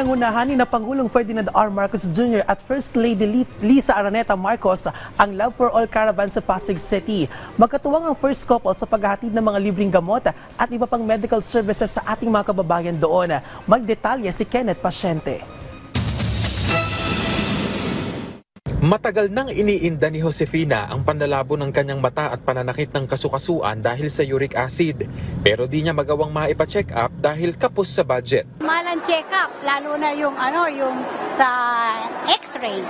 Pinangunahan ni na Pangulong Ferdinand R. Marcos Jr. at First Lady Li- Lisa Araneta Marcos ang Love for All Caravan sa Pasig City. Magkatuwang ang first couple sa paghahatid ng mga libreng gamot at iba pang medical services sa ating mga kababayan doon. Magdetalye si Kenneth Pasyente. Matagal nang iniinda ni Josefina ang panlalabo ng kanyang mata at pananakit ng kasukasuan dahil sa uric acid. Pero di niya magawang maipa-check up dahil kapos sa budget. Malang check-up, lalo na yung ano, yung sa x-ray.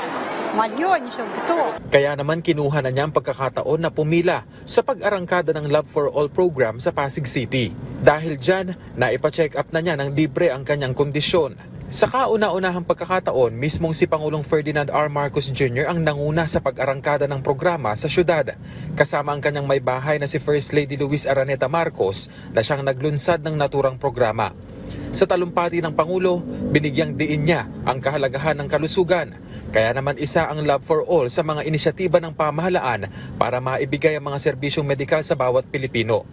So ito. Kaya naman kinuha na niya ang pagkakataon na pumila sa pag-arangkada ng Love for All program sa Pasig City. Dahil dyan, naipa-check up na niya ng libre ang kanyang kondisyon. Sa kauna-unahang pagkakataon, mismong si Pangulong Ferdinand R. Marcos Jr. ang nanguna sa pag-arangkada ng programa sa syudad. Kasama ang kanyang may bahay na si First Lady Luis Araneta Marcos na siyang naglunsad ng naturang programa. Sa talumpati ng Pangulo, binigyang diin niya ang kahalagahan ng kalusugan. Kaya naman isa ang Love for All sa mga inisyatiba ng pamahalaan para maibigay ang mga serbisyong medikal sa bawat Pilipino.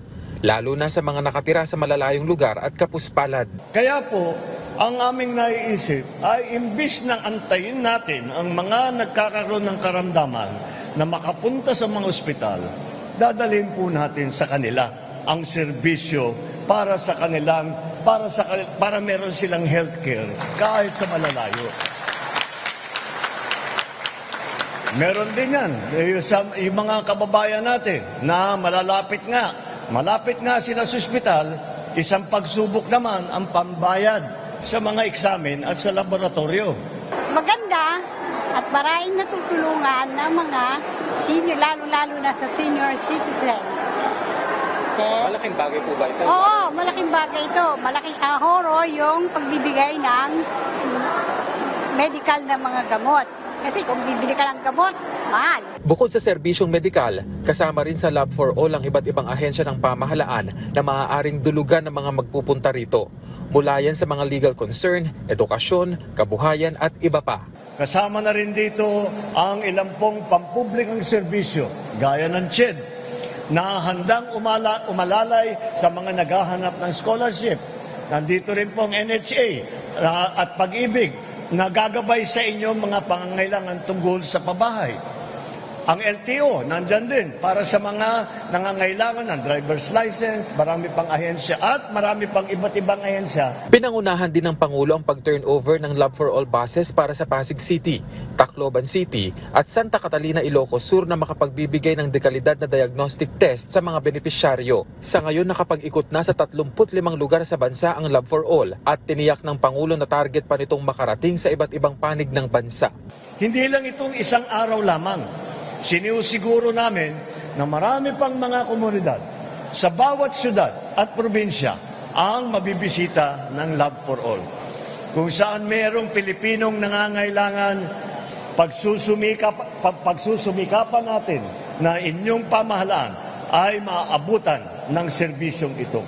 Lalo na sa mga nakatira sa malalayong lugar at kapuspalad. Kaya po, ang aming naiisip ay imbis na antayin natin ang mga nagkakaroon ng karamdaman na makapunta sa mga ospital, dadalhin po natin sa kanila ang serbisyo para sa kanilang para sa para meron silang healthcare kahit sa malalayo. Meron din yan. Eh, sa- Yung mga kababayan natin na malalapit nga, malapit nga sila sa ospital, isang pagsubok naman ang pambayad sa mga eksamen at sa laboratorio. Maganda at maraming natutulungan ng mga senior, lalo-lalo na sa senior citizen. Okay? Malaking bagay po ba ito? Oo, malaking bagay ito. Malaking ahoro yung pagbibigay ng medical na mga gamot. Kasi kung bibili ka ng gamot, mahal. Bukod sa serbisyong medikal, kasama rin sa Love for All ang iba't ibang ahensya ng pamahalaan na maaaring dulugan ng mga magpupunta rito. Mula yan sa mga legal concern, edukasyon, kabuhayan at iba pa. Kasama na rin dito ang ilang pong pampublikong serbisyo, gaya ng CHED, na handang umala, umalalay sa mga naghahanap ng scholarship. Nandito rin pong NHA ah, at pag-ibig na gagabay sa inyo mga pangangailangan tungkol sa pabahay. Ang LTO, nandyan din para sa mga nangangailangan ng driver's license, marami pang ahensya at marami pang iba't ibang ahensya Pinangunahan din ng Pangulo ang pag-turnover ng Love for All buses para sa Pasig City, Tacloban City at Santa Catalina Ilocos Sur na makapagbibigay ng dekalidad na diagnostic test sa mga benepisyaryo. Sa ngayon nakapag-ikot na sa 35 lugar sa bansa ang Love for All at tiniyak ng Pangulo na target pa nitong makarating sa iba't ibang panig ng bansa. Hindi lang itong isang araw lamang. Siniusiguro namin na marami pang mga komunidad sa bawat syudad at probinsya ang mabibisita ng Love for All. Kung saan mayroong Pilipinong nangangailangan, pagsusumikap, pag, pagsusumikapan natin na inyong pamahalaan ay maaabutan ng serbisyong ito.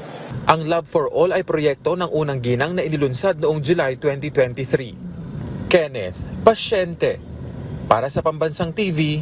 Ang Love for All ay proyekto ng unang ginang na inilunsad noong July 2023. Kenneth Pasyente para sa Pambansang TV